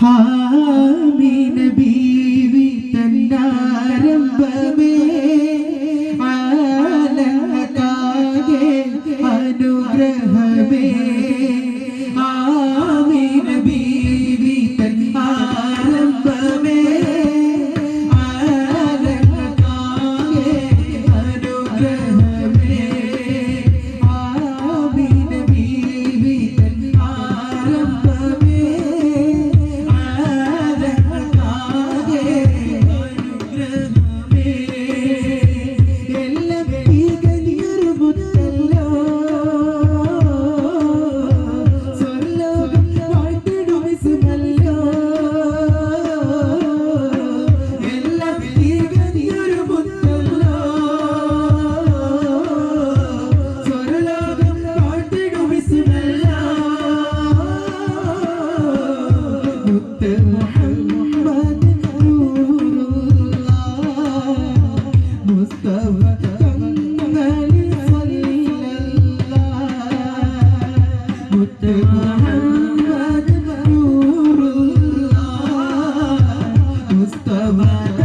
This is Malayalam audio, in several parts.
ഹാമിന നബീവി തന്നാരംഭമേ. तवा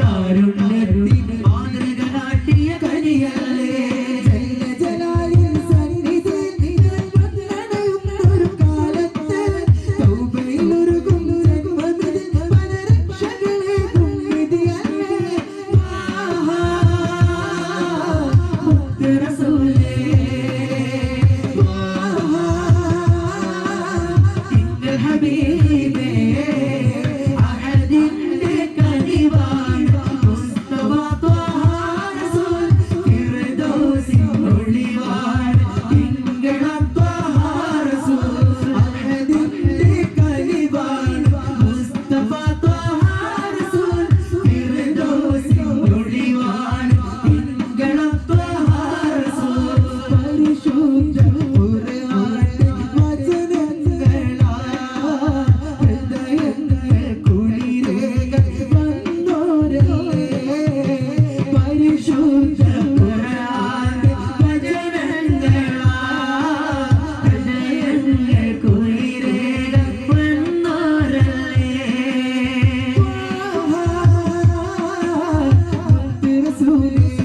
മണ്ണിൽ Jesus.